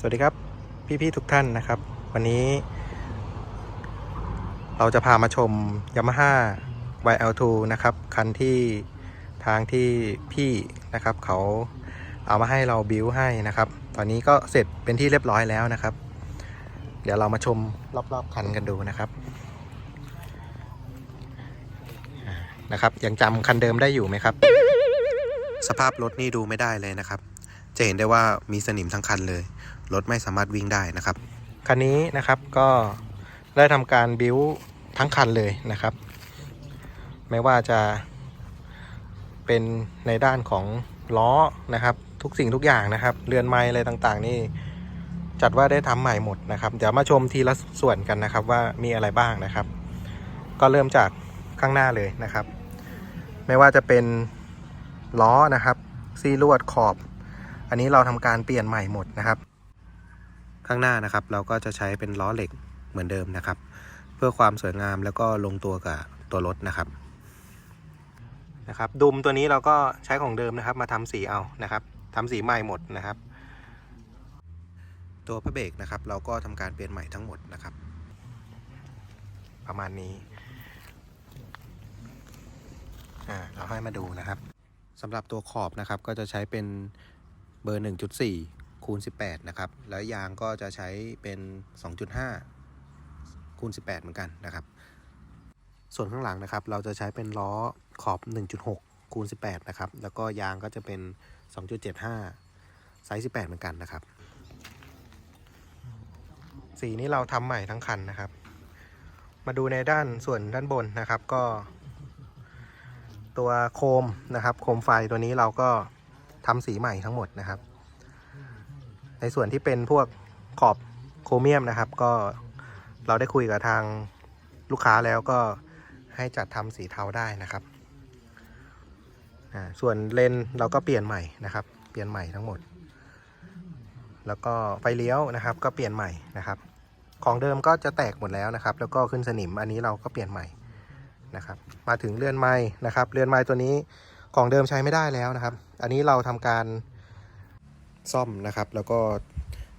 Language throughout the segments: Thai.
สวัสดีครับ พี่ ๆ ทุกท่านนะครับ วันนี้ เราจะพามาชม Yamaha YL2 นะครับ คันที่ทางที่พี่นะครับ เขาเอามาให้เราบิวให้นะครับ ตอนนี้ก็เสร็จเป็นที่เรียบร้อยแล้วนะครับ เดี๋ยวเรามาชมรอบ ๆ คันกันดูนะครับนะครับยังจำคันเดิมได้อยู่ไหมครับ สภาพรถนี่ดูไม่ได้เลยนะครับ จะเห็นได้ว่ามีสนิมทั้งคันเลย รถไม่สามารถวิ่งได้นะครับ คันนี้นะครับก็ได้ทำการบิ้วทั้งคันเลยนะครับ ไม่ว่าจะเป็นในด้านของล้อนะครับ ทุกสิ่งทุกอย่างนะครับ เรือนไม้อะไรต่างๆ นี่จัดว่าได้ทำใหม่หมดนะครับ เดี๋ยวมาชมทีละส่วนกันนะครับว่ามีอะไรบ้างนะครับ ก็เริ่มจากข้างหน้าเลยนะครับ ไม่ว่าจะเป็นล้อนะครับซีลวดขอบ อันนี้เราทำการเปลี่ยนใหม่หมดนะครับ ข้างหน้านะครับเราก็จะใช้เป็นล้อเหล็กเหมือนเดิมนะครับ เพื่อความสวยงามแล้วก็ลงตัวกับตัวรถนะครับนะครับดุมตัวนี้เราก็ใช้ของเดิมนะครับ มาทำสีเอานะครับทำสีใหม่หมดนะครับ ตัวพระเบรกนะครับ เราก็ทำการเปลี่ยนใหม่ทั้งหมดนะครับ ประมาณนี้อ่าเราให้มาดูนะครับสำหรับตัวขอบนะครับก็จะใช้เป็น เบอร์ 1.4 คูณ 18 นะครับ แล้วยางก็จะใช้เป็น 2.5 คูณ 18 เหมือนกันนะครับ ส่วนข้างหลังนะครับ เราจะใช้เป็นล้อขอบ 1.6 คูณ 18 นะครับ แล้วก็ยางก็จะเป็น 2.75 ไซส์ 18 เหมือนกันนะครับ สีนี้เราทำใหม่ทั้งคันนะครับ มาดูในด้านส่วนด้านบนนะครับก็ ตัวโคมนะครับ โคมไฟตัวนี้เราก็ ทำสีใหม่ทั้งหมดนะครับ ในส่วนที่เป็นพวกขอบโครเมียมนะครับ ก็เราได้คุยกับทางลูกค้าแล้วก็ให้จัดทำสีเทาได้นะครับ ส่วนเลนเราก็เปลี่ยนใหม่นะครับ เปลี่ยนใหม่ทั้งหมด แล้วก็ไฟเลี้ยวนะครับ ก็เปลี่ยนใหม่นะครับ ของเดิมก็จะแตกหมดแล้วนะครับ แล้วก็ขึ้นสนิมอันนี้เราก็เปลี่ยนใหม่นะครับ มาถึงเรือนไม้นะครับเรือนไม้ตัวนี้ ของเดิมใช้ไม่ได้แล้วนะครับ อันนี้เราทำการซ่อมนะครับ แล้วก็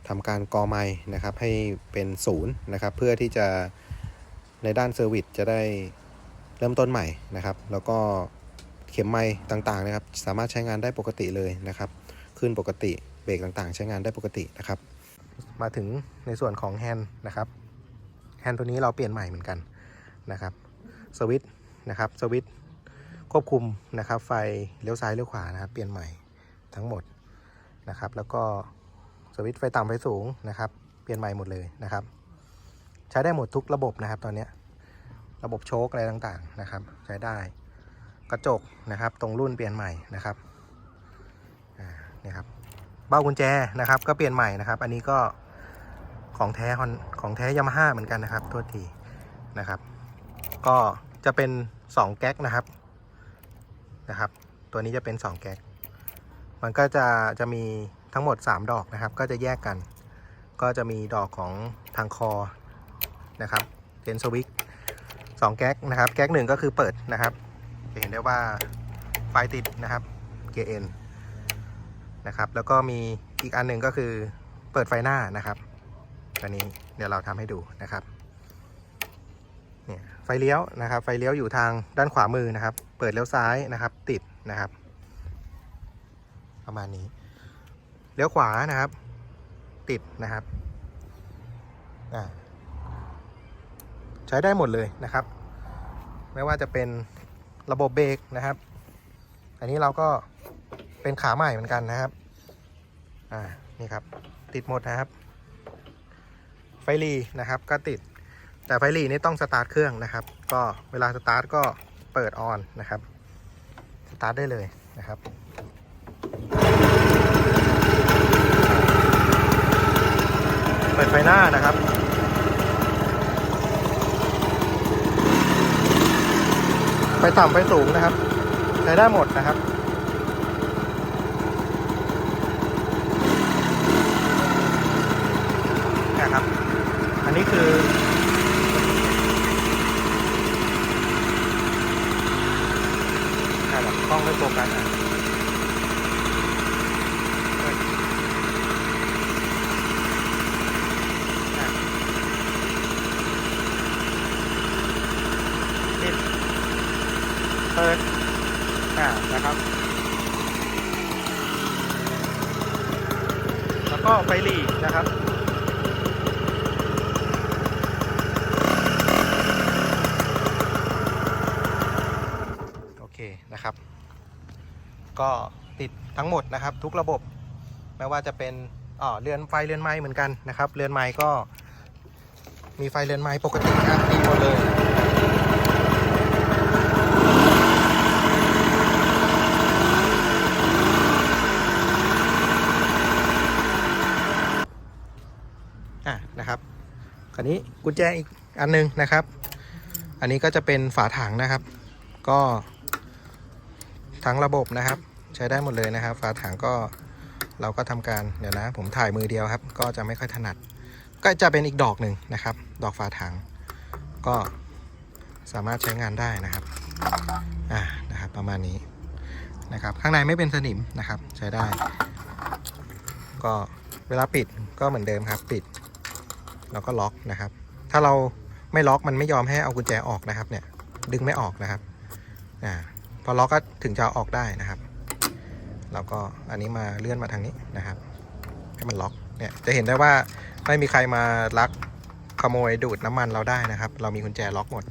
ทำการกอไม้นะครับ ให้เป็นศูนย์นะครับ เพื่อที่จะในด้านเซอร์วิสจะได้เริ่มต้นใหม่นะครับ แล้วก็เข็มไม้ต่างๆนะครับ สามารถใช้งานได้ปกติเลยนะครับขึ้นปกติเบรกต่างๆ ใช้งานได้ปกตินะครับ มาถึงในส่วนของแฮนด์นะครับแฮนด์ตัวนี้เราเปลี่ยนใหม่เหมือนกันนะครับสวิตช์นะครับสวิตช์ ควบคุมนะครับไฟเลี้ยวซ้ายเลี้ยวขวานะครับเปลี่ยนใหม่ทั้งหมดนะครับ แล้วก็สวิตช์ไฟต่ำไฟสูงนะครับ เปลี่ยนใหม่หมดเลยนะครับ ใช้ได้หมดทุกระบบนะครับ ตอนนี้ระบบโชคอะไรต่างๆนะครับ ใช้ได้กระจกนะครับ ตรงรุ่นเปลี่ยนใหม่นะครับนี่ครับเบ้ากุญแจนะครับ ก็เปลี่ยนใหม่นะครับ อันนี้ก็ของแท้ของแท้ยามาฮ่าเหมือนกันนะครับโทษทีนะครับ ก็จะเป็น 2 แก๊กนะครับ นะครับ ตัวนี้จะเป็น 2 แก๊ก มันก็จะจะมีทั้งหมด 3 ดอกนะครับ ก็จะแยกกัน ก็จะมีดอกของทางคอนะครับเป็นสวิกสองแก๊กนะครับแก๊กหนึ่งก็คือเปิดนะครับจะเห็นได้ว่าไฟติดนะครับเกียร์เอ็นนะครับแล้วก็มีอีกอันหนึ่งก็คือเปิดไฟหน้านะครับอันนี้เดี๋ยวเราทำให้ดูนะครับ ฟเลี้ยวนะครับ ไฟเลี้ยวอยู่ทางด้านขวามือนะครับ เปิดเลี้ยวซ้ายนะครับ ติดนะครับ ประมาณนี้ เลี้ยวขวานะครับ ติดนะครับใช้ได้หมดเลยนะครับ ไม่ว่าจะเป็นระบบเบรกนะครับ อันนี้เราก็เป็นขาใหม่เหมือนกันนะครับ อ่า นี่ครับ ติดหมดนะครับ ไฟรีนะครับ ก็ติด แต่ไฟหรีนี่ต้องสตาร์ทเครื่องนะครับ ก็เวลาสตาร์ทก็เปิดออนนะครับ สตาร์ทได้เลยนะครับ เปิดไฟหน้านะครับไฟต่ำไฟสูงนะครับใช้ได้หมดนะครับนะครับ อันนี้คือ กล้องไม่โฟกัสอะนี่เปิดอ่านะครับ แล้วก็ไฟหลีนะครับ ก็ติดทั้งหมดนะครับ ทุกระบบ ไม่ว่าจะเป็นอ๋อเรือนไฟเรือนไม้เหมือนกันนะครับ เรือนไม้ก็มีไฟเรือนไม้ปกตินะครับติดหมดเลยอะนะครับคราวนี้กุญแจอีกอันหนึงนะครับ อันนี้ก็จะเป็นฝาถังนะครับ ก็ทั้งระบบนะครับ ใช้ได้หมดเลยนะครับ ฝาถังก็เราก็ทำการเดี๋ยวนะ ผมถ่ายมือเดียวครับ ก็จะไม่ค่อยถนัด ก็จะเป็นอีกดอกหนึ่งนะครับ ดอกฝาถัง ก็สามารถใช้งานได้นะครับอ่านะครับประมาณนี้นะครับ ข้างในไม่เป็นสนิมนะครับ ใช้ได้ ก็เวลาปิดก็เหมือนเดิมครับ ปิด แล้วก็ล็อกนะครับ ถ้าเราไม่ล็อกมันไม่ยอมให้เอากุญแจออกนะครับ เนี่ย ดึงไม่ออกนะครับอ่าพอล็อกก็ถึงจะออกได้นะครับ แล้วก็อันนี้มาเลื่อนมาทางนี้นะครับ ให้มันล็อกเนี่ยจะเห็นได้ว่าไม่มีใครมาลักขโมยดูดน้ำมันเราได้นะครับ เรามีกุญแจล็อกหมด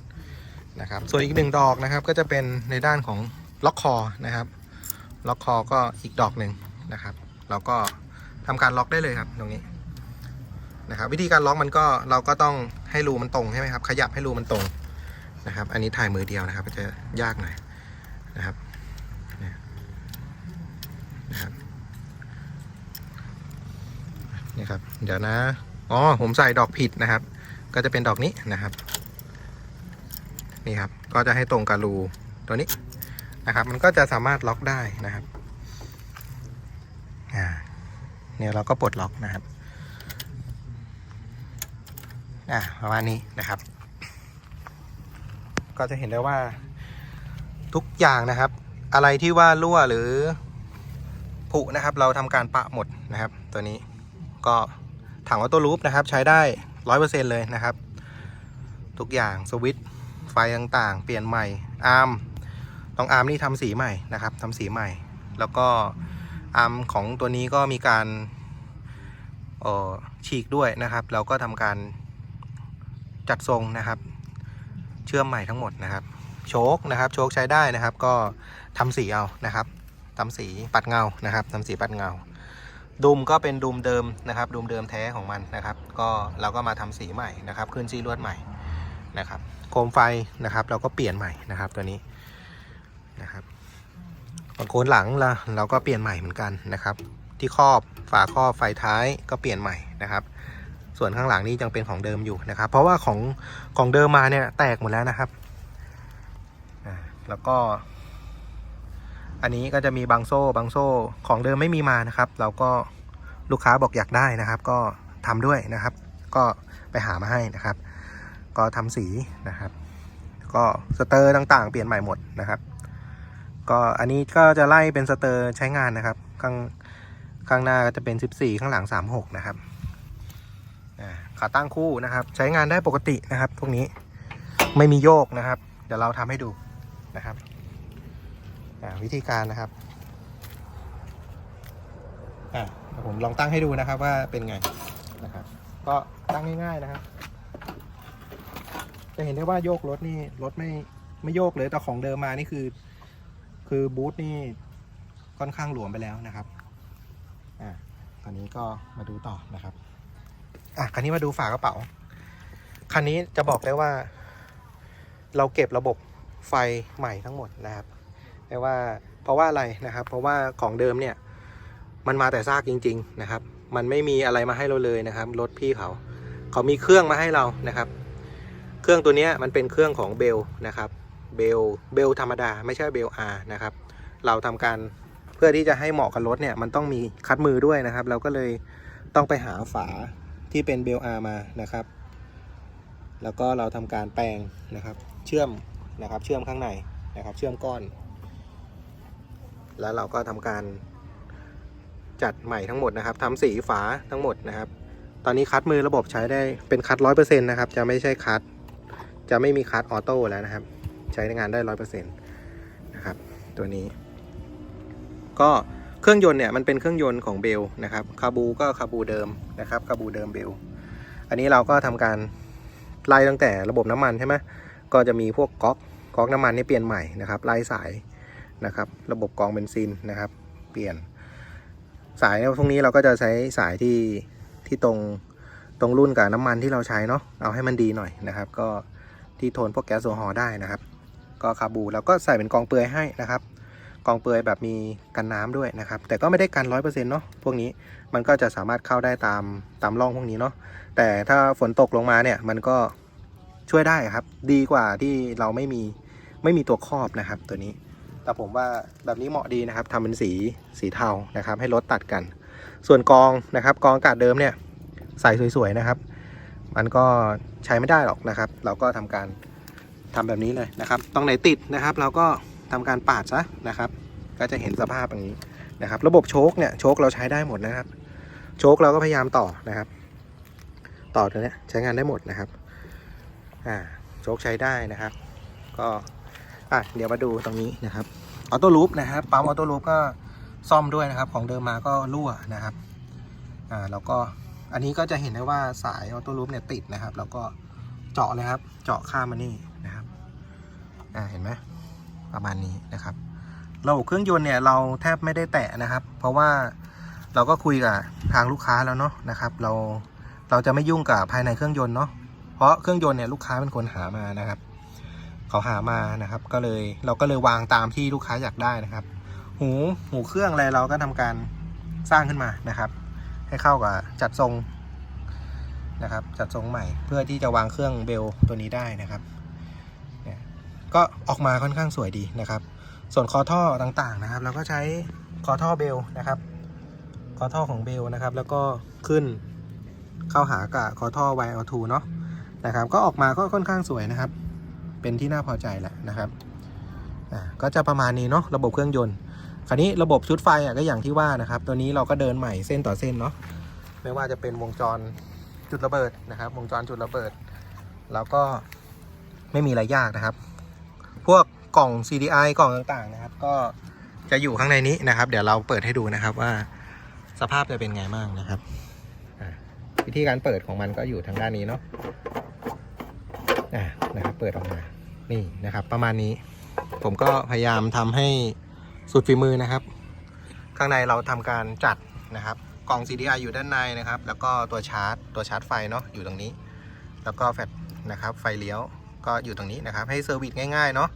นะครับ ส่วนอีกหนึ่งดอกนะครับ ก็จะเป็นในด้านของล็อกคอนะครับ ล็อกคอก็อีกดอกหนึ่งนะครับ เราก็ทำการล็อกได้เลยครับตรงนี้นะครับ วิธีการล็อกมันก็เราก็ต้องให้รูมันตรงใช่ไหมครับ ขยับให้รูมันตรงนะครับ อันนี้ถ่ายมือเดียวนะครับ จะยากหน่อยนะครับเนี่ยนะครับ นี่ครับ เดี๋ยวนะ อ๋อ ผมใส่ดอกผิดนะครับ ก็จะเป็นดอกนี้นะครับ นี่ครับ ก็จะให้ตรงกับรูตัวนี้นะครับ มันก็จะสามารถล็อกได้นะครับ อ่า เนี่ยเราก็ปลดล็อกนะครับ อะประมาณนี้นะครับ ก็จะเห็นได้ว่า ทุกอย่างนะครับ อะไรที่ว่ารั่วหรือผุนะครับ เราทำการปะหมดนะครับ ตัวนี้ ก็ถังออโต้ลูปนะครับ ใช้ได้ร้อยเปอร์เซ็นเลยนะครับ ทุกอย่างสวิตช์ไฟต่างๆ เปลี่ยนใหม่อาร์มต้องอาร์มนี่ทำสีใหม่นะครับทำสีใหม่ แล้วก็อาร์มของตัวนี้ก็มีการออฉีกด้วยนะครับ เราก็ทำการจัดทรงนะครับ เชื่อมใหม่ทั้งหมดนะครับ โชคนะครับ โชคใช้ได้นะครับ ก็ทำสีเอานะครับทำสีปัดเงานะครับทำสีปัดเงา ดุมก็เป็นดุมเดิมนะครับดุมเดิมแท้ของมันนะครับ ก็เราก็มาทำสีใหม่นะครับขึ้นซีลวดใหม่นะครับโคมไฟนะครับ เราก็เปลี่ยนใหม่นะครับตัวนี้นะครับบางโคนหลังเราเราก็เปลี่ยนใหม่เหมือนกันนะครับ ที่ครอบฝาครอบไฟท้ายก็เปลี่ยนใหม่นะครับ ส่วนข้างหลังนี่ยังเป็นของเดิมอยู่นะครับ เพราะว่าของของเดิมมาเนี่ยแตกหมดแล้วนะครับแล้วก็ อันนี้ก็จะมีบางโซ่บางโซ่ของเดิมไม่มีมานะครับ เราก็ลูกค้าบอกอยากได้นะครับ ก็ทำด้วยนะครับ ก็ไปหามาให้นะครับ ก็ทำสีนะครับ ก็สเตอร์ต่างๆ เปลี่ยนใหม่หมดนะครับ ก็อันนี้ก็จะไล่เป็นสเตอร์ใช้งานนะครับ ข้างข้างหน้าก็จะเป็น 14 ข้างหลัง 36 นะครับขาตั้งคู่นะครับ ใช้งานได้ปกตินะครับ พวกนี้ไม่มีโยกนะครับ เดี๋ยวเราทำให้ดูนะครับ วิธีการนะครับอ่าเดี๋ยวผมลองตั้งให้ดูนะครับว่าเป็นไงนะครับ ก็ตั้งง่ายๆนะครับ จะเห็นได้ว่าโยกรถนี่รถไม่ไม่โยกเลยแต่ของเดิมมานี่คือ คือบูธนี่ค่อนข้างหลวมไปแล้วนะครับอ่าตอนนี้ก็มาดูต่อนะครับอะคันนี้มาดูฝากระเป๋าคันนี้จะบอกได้ว่า เราเก็บระบบไฟใหม่ทั้งหมดนะครับ แต่ว่าเพราะว่าอะไรนะครับ เพราะว่าของเดิมเนี่ยมันมาแต่ซากจริง ๆนะครับ มันไม่มีอะไรมาให้เราเลยนะครับรถพี่เขาเขามีเครื่องมาให้เรานะครับ เครื่องตัวนี้มันเป็นเครื่องของเบลนะครับเบลเบลธรรมดาไม่ใช่เบลอาร์นะครับ เราทำการเพื่อที่จะให้เหมาะกับรถเนี่ยมันต้องมีคัดมือด้วยนะครับ เราก็เลยต้องไปหาฝาที่เป็นเบลอาร์มานะครับ แล้วก็เราทำการแปลงนะครับ เชื่อมนะครับ เชื่อมข้างในนะครับ เชื่อมก้อน แล้วเราก็ทำการจัดใหม่ทั้งหมดนะครับทำสีฝาทั้งหมดนะครับ ตอนนี้คัดมือระบบใช้ได้เป็นคัดร้อยเปอร์เซ็นต์นะครับ จะไม่ใช่คัด จะไม่มีคัดออโต้แล้วนะครับ ใช้งานได้ร้อยเปอร์เซ็นต์นะครับ ตัวนี้ ก็เครื่องยนต์เนี่ยมันเป็นเครื่องยนต์ของเบลนะครับคาบูก็คาบูเดิมนะครับคาบูเดิมเบลอันนี้เราก็ทำการไล่ตั้งแต่ระบบน้ำมันใช่ไหมก็จะมีพวกก๊อกก๊อกน้ำมันนี่เปลี่ยนใหม่นะครับไล่สาย นะครับ ระบบกรองเบนซินนะครับ เปลี่ยนสายพวกนี้เราก็จะใช้สายที่ที่ตรงตรงรุ่นกับน้ำมันที่เราใช้เนาะเอาให้มันดีหน่อยนะครับ ก็ที่ทนพวกแก๊สโซฮอล์ได้นะครับ ก็คาบูแล้วก็ใส่เป็นกองเปลือยให้นะครับ กองเปลือยแบบมีกันน้ำด้วยนะครับ แต่ก็ไม่ได้กันร้อยเปอร์เซ็นต์เนาะพวกนี้มันก็จะสามารถเข้าได้ตามตามร่องพวกนี้เนาะแต่ถ้าฝนตกลงมาเนี่ยมันก็ช่วยได้ครับ ดีกว่าที่เราไม่มีไม่มีตัวครอบนะครับตัวนี้ แต่ผมว่าแบบนี้เหมาะดีนะครับทำเป็นสีสีเทานะครับ ให้รถตัดกัน ส่วนกองนะครับ กองอากาศเดิมเนี่ยใส่สวยๆนะครับ มันก็ใช้ไม่ได้หรอกนะครับ เราก็ทำการทำแบบนี้เลยนะครับตรงไหนติดนะครับ เราก็ทำการปาดซะนะครับ ก็จะเห็นสภาพอย่างนี้นะครับ ระบบโชคเนี่ยโชคเราใช้ได้หมดนะครับ โชคเราก็พยายามต่อนะครับ ต่อตัวนี้ใช้งานได้หมดนะครับอ่าโชคใช้ได้นะครับ ก็ อะเดี๋ยวมาดูตรงนี้นะครับออโต้ลูปนะครับปั๊มออโต้ลูปก็ซ่อมด้วยนะครับ ของเดิมมาก็รั่วนะครับอ่าแล้วก็อันนี้ก็จะเห็นได้ว่าสายออโต้ลูปเนี่ยติดนะครับ แล้วก็เจาะเลยครับ เจาะข้ามมานี่นะครับอ่าเห็นไหมประมาณนี้นะครับระบบเครื่องยนต์เนี่ยเราแทบไม่ได้แตะนะครับ เพราะว่าเราก็คุยกับทางลูกค้าแล้วเนาะนะครับ เราเราจะไม่ยุ่งกับภายในเครื่องยนต์เนาะเพราะเครื่องยนต์เนี่ยลูกค้าเป็นคนหามานะครับ เขาหามานะครับ ก็เลยเราก็เลยวางตามที่ลูกค้าอยากได้นะครับ หูหูเครื่องอะไรเราก็ทำการสร้างขึ้นมานะครับ ให้เข้ากับจัดทรงนะครับ จัดทรงใหม่เพื่อที่จะวางเครื่องเบลตัวนี้ได้นะครับเนี่ยก็ออกมาค่อนข้างสวยดีนะครับ ส่วนคอท่อต่างๆนะครับ เราก็ใช้คอท่อเบลนะครับคอท่อของเบลนะครับ แล้วก็ขึ้นเข้าหากับคอท่อ YL2 เนาะนะครับ ก็ออกมาก็ค่อนข้างสวยนะครับ เป็นที่น่าพอใจแหละนะครับอ่าก็จะประมาณนี้เนาะระบบเครื่องยนต์ คราวนี้ระบบชุดไฟอะก็อย่างที่ว่านะครับ ตัวนี้เราก็เดินใหม่เส้นต่อเส้นเนาะไม่ว่าจะเป็นวงจรจุดระเบิดนะครับ วงจรจุดระเบิด แล้วก็ไม่มีอะไรยากนะครับ พวกกล่อง CDI กล่องต่างๆนะครับ ก็จะอยู่ข้างในนี้นะครับ เดี๋ยวเราเปิดให้ดูนะครับว่าสภาพจะเป็นไงบ้างนะครับอ่าวิธีการเปิดของมันก็อยู่ทางด้านนี้เนาะ อ่านะครับเปิดออกมานี่นะครับ ประมาณนี้ ผมก็พยายามทำให้สุดฝีมือนะครับ ข้างในเราทำการจัดนะครับกล่อง CDI อยู่ด้านในนะครับ แล้วก็ตัวชาร์จ ตัวชาร์จไฟเนาะอยู่ตรงนี้ แล้วก็แฟลชนะครับ ไฟเลี้ยวก็อยู่ตรงนี้นะครับ ให้เซอร์วิสง่ายๆเนาะ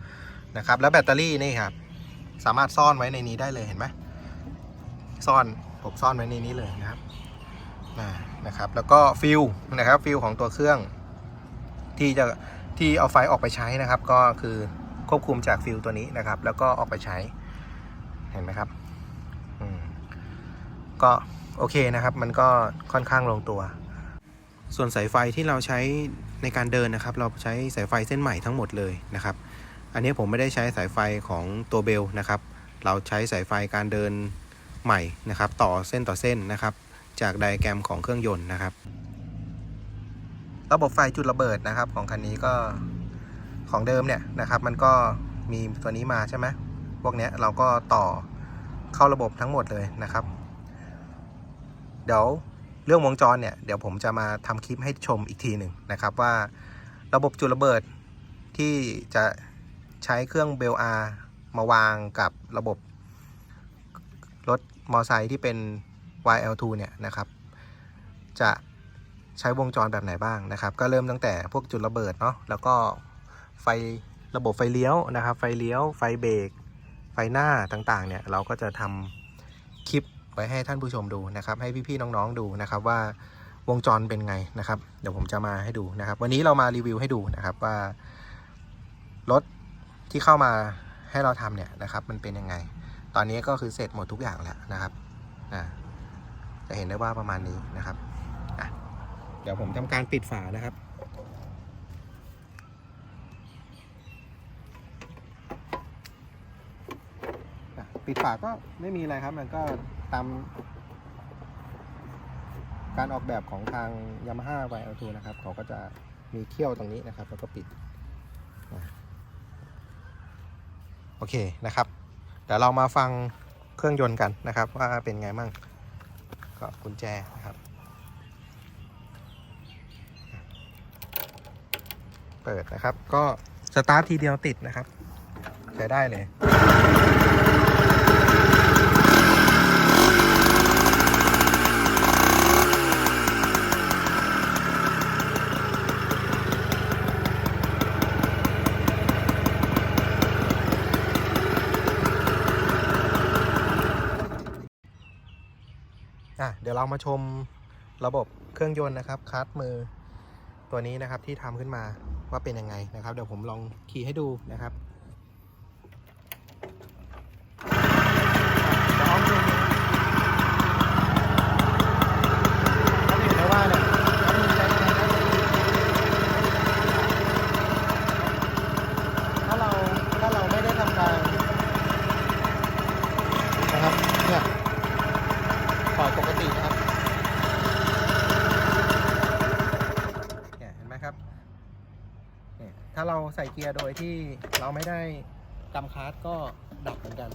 นะครับ แล้วแบตเตอรี่นี่ครับสามารถซ่อนไว้ในนี้ได้เลยเห็นไหมซ่อนผมซ่อนไว้ในนี้เลยนะครับนะครับ แล้วก็ฟิลนะครับฟิลของตัวเครื่อง ที่จะที่เอาไฟออกไปใช้นะครับ ก็คือควบคุมจากฟิลตัวนี้นะครับ แล้วก็ออกไปใช้เห็นไหมครับก็โอเคนะครับ มันก็ค่อนข้างลงตัว ส่วนสายไฟที่เราใช้ในการเดินนะครับ เราใช้สายไฟเส้นใหม่ทั้งหมดเลยนะครับ อันนี้ผมไม่ได้ใช้สายไฟของตัวเบลนะครับ เราใช้สายไฟการเดินใหม่นะครับ ต่อเส้นต่อเส้นนะครับ จากไดอะแกรมของเครื่องยนต์นะครับ ระบบไฟจุดระเบิดนะครับ ของคันนี้ก็ของเดิมเนี่ยนะครับ มันก็มีตัวนี้มาใช่ไหมพวกเนี้ยเราก็ต่อเข้าระบบทั้งหมดเลยนะครับ เดี๋ยวเรื่องวงจรเนี่ยเดี๋ยวผมจะมาทำคลิปให้ชมอีกทีหนึ่งนะครับว่าระบบจุดระเบิดที่จะใช้เครื่องเบลอามาวางกับระบบ รถมอไซค์ที่เป็น YL2 เนี่ยนะครับ จะ ใช้วงจรแบบไหนบ้างนะครับ ก็เริ่มตั้งแต่พวกจุดระเบิดเนาะแล้วก็ไฟระบบไฟเลี้ยวนะครับ ไฟเลี้ยวไฟเบรกไฟหน้าต่างๆ เนี่ยเราก็จะทำคลิปไว้ให้ท่านผู้ชมดูนะครับ ให้พี่ๆน้องๆดูนะครับว่าวงจรเป็นไงนะครับ เดี๋ยวผมจะมาให้ดูนะครับ วันนี้เรามารีวิวให้ดูนะครับว่ารถที่เข้ามาให้เราทำเนี่ยนะครับมันเป็นยังไง ตอนนี้ก็คือเสร็จหมดทุกอย่างแล้วนะครับจะเห็นได้ว่าประมาณนี้นะครับ เดี๋ยวผมทำการปิดฝานะครับ ปิดฝาก็ไม่มีอะไรครับมันก็ตามการออกแบบของทาง Yamaha YL2 นะครับ เขาก็จะมีเขี้ยวตรงนี้นะครับ แล้วก็ปิด โอเคนะครับ เดี๋ยวเรามาฟังเครื่องยนต์กันนะครับ ว่าเป็นไงมั่งก็กุญแจนะครับ เปิดนะครับ ก็สตาร์ททีเดียวติดนะครับใช้ได้เลยอะเดี๋ยวเรามาชมระบบเครื่องยนต์นะครับคัสมือตัวนี้นะครับที่ทำขึ้นมา ว่าเป็นยังไงนะครับ เดี๋ยวผมลองขี่ให้ดูนะครับจะอ้อมดูเขาเห็นได้ว่าเนี่ยเขามีใจแรงนะถ้าเราถ้าเราไม่ได้ทำการนะครับเนี่ยปล่อยปกตินะครับเนี่ยเห็นไหมครับเนี่ยถ้าเราใส่เกียร์โดยที่เราไม่ได้กำคาร์ดก็ดับเหมือนกัน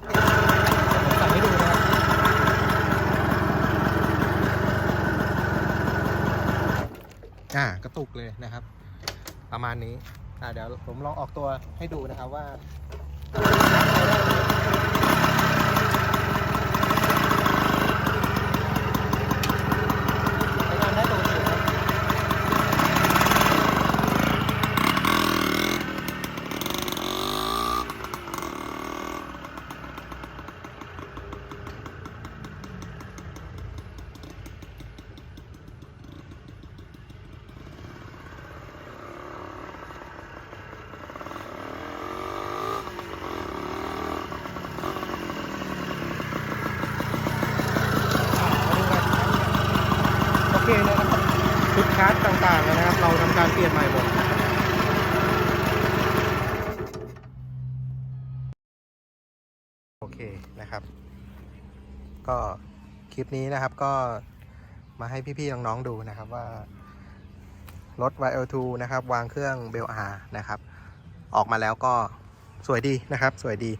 ผมใส่ให้ดูนะครับอ่ากระตุกเลยนะครับ ประมาณนี้อ่าเดี๋ยวผมลองออกตัวให้ดูนะครับว่า ใช้งานได้ปกติครับโอเคนะครับชุดคาร์ดต่างๆนะครับ เราทำการเปลี่ยนใหม่หมด โอ เคนะครับ ก็คลิปนี้นะครับก็มาให้พี่ๆน้องๆดูนะครับว่ารถ YL2 นะครับ วางเครื่องเบลอานะครับ ออกมาแล้วก็สวยดีนะครับ สวยดี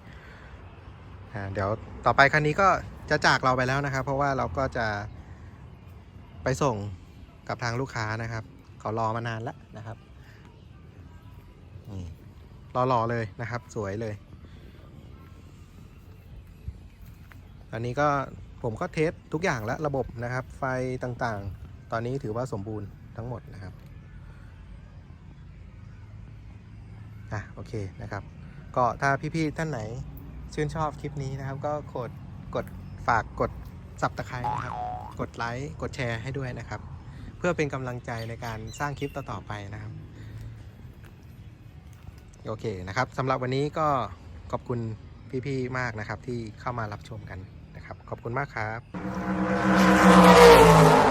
เดี๋ยวต่อไปคันนี้ก็จะจากเราไปแล้วนะครับ เพราะว่าเราก็จะไปส่งกับทางลูกค้านะครับเขารอมานานแล้วนะครับนี่รอๆเลยนะครับ สวยเลย ตอนนี้ก็ผมก็เทสทุกอย่างแล้วระบบนะครับ ไฟต่างๆ ตอนนี้ถือว่าสมบูรณ์ทั้งหมดนะครับอะโอเคนะครับ ก็ถ้าพี่ๆท่านไหนชื่นชอบคลิปนี้นะครับ ก็กดกดฝากกดสับตะไคร้นะครับ กดไลค์กดแชร์ให้ด้วยนะครับ เพื่อเป็นกำลังใจในการสร้างคลิปต่อๆไปนะครับ โอเคนะครับสำหรับวันนี้ก็ขอบคุณพี่ๆมากนะครับที่เข้ามารับชมกัน ขอบคุณมากครับ